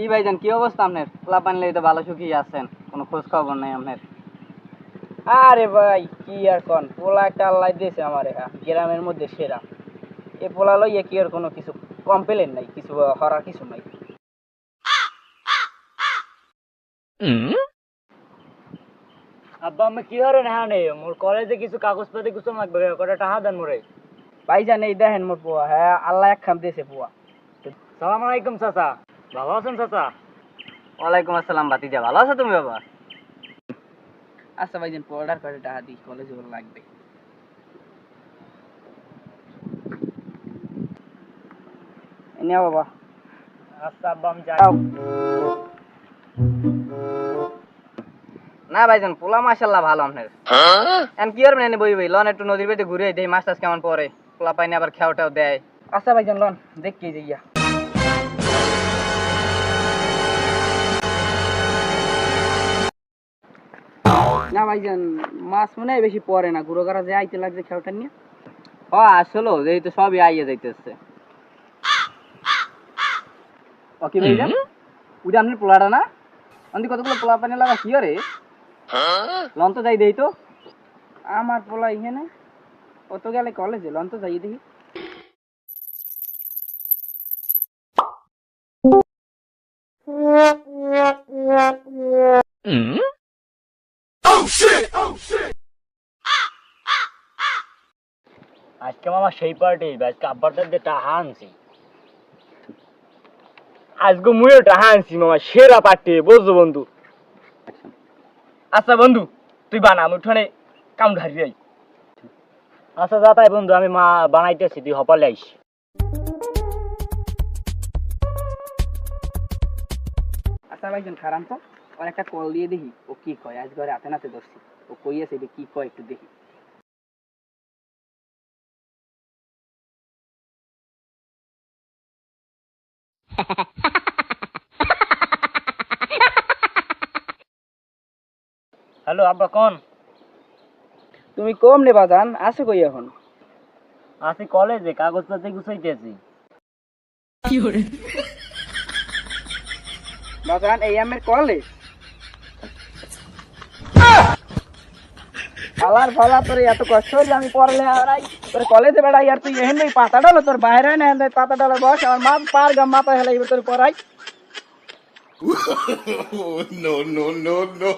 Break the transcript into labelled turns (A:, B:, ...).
A: কি ভাইজান কি অবস্থা আপনার? পোলা পানি তো ভালো সুখী আছেন কোনো খোঁজ খবর নাই আপনার?
B: আরে ভাই কি আর কোন? পোলা একটা আল্লাহ দিয়েছে আমার গ্রামের মধ্যে সেরা। এ পোলা লইয়া কি আর কোনো কিছু কমপ্লেন নাই কিছু হরার কিছু নাই।
C: আব্বা আমি কি হরে না নে মোর কলেজে কিছু কাগজপাতি কিছু লাগবে কটা টাকা দেন মোরে?
B: ভাইজান এই দেখেন মোর পোয়া হ্যাঁ আল্লাহ এক খাম দিয়েছে পোয়া।
C: সালাম আলাইকুম চাচা। ভালো আছেন চাচা?
A: ওয়ালাইকুম আসসালাম ভাতিজা ভালো আছো তুমি বাবা?
B: আচ্ছা ভাইজান পোয়াটার করে টাকা দিই কলেজে ওর লাগবে? এই নেও বাবা।
C: আচ্ছা আব্বা আমি যাই।
A: না ভাইজান পোলা মাশাল্লাহ ভালো আপনার। এখন কি করবেন এনে বই বই? লন একটু নদীর বেটে ঘুরে দেই মাছ টাছ কেমন পরে পোলা পাইনি আবার খেয়াও টেও দেয়।
B: আচ্ছা ভাইজান লন দেখি যাইয়া। না ভাইজান মাছ মনে হয় বেশি পড়ে না। গুঁড়ো করা যে আইতে লাগছে খেয়ালটা নিয়ে।
A: ও আসলো এই তো সবই আইয়ে যাইতেছে। ও কি ভাইজান ওটা আপনার পোলাটা না? অন্দি কতগুলো পোলা পানি লাগা? কি রে লন তো যাই দেই তো।
B: আমার পোলা এখানে? ও তো গেলে কলেজে লন তো যাই দেখি।
C: আজকে মামা সেই পার্টি আজকে আব্বার দাদা টাহা আনছি। আজকে মুয়ে টাহা আনছি মামা, সেরা পার্টি বুঝছ বন্ধু? আচ্ছা বন্ধু, তুই বানা, আমি উঠানে কাম ঢারি যাই আচ্ছা যা তাই বন্ধু, আমি মা বানাইতেছি, তুই হপালে আইস।
B: আচ্ছা ভাইজান খারান তো। ওর একটা কল দিয়ে দেখি, ও কি কয়? আজ ঘরে হাতে নাতে ধরছি। ও কই আছে কি কয়, একটু দেখি।
C: হ্যালো আব্বা কোন?
B: তুমি কম নেবা জান আছে কই এখন?
C: আছি কলেজে কাগজ কাগজপত্র গুছাইতেছি।
B: বাজান এই আমের কলেজ? আলার ফালা তোর এত কষ্ট হয়েছে আমি পড়লে আরাই তোর কলেজে বেড়াই আর তুই এহেন নেই পাতা ডালো তোর বাইরে না এহেন পাতা ডালো বস আমার মা পার গাম মাথা হেলাই এবার তোর পড়াই
D: no, no, no, no.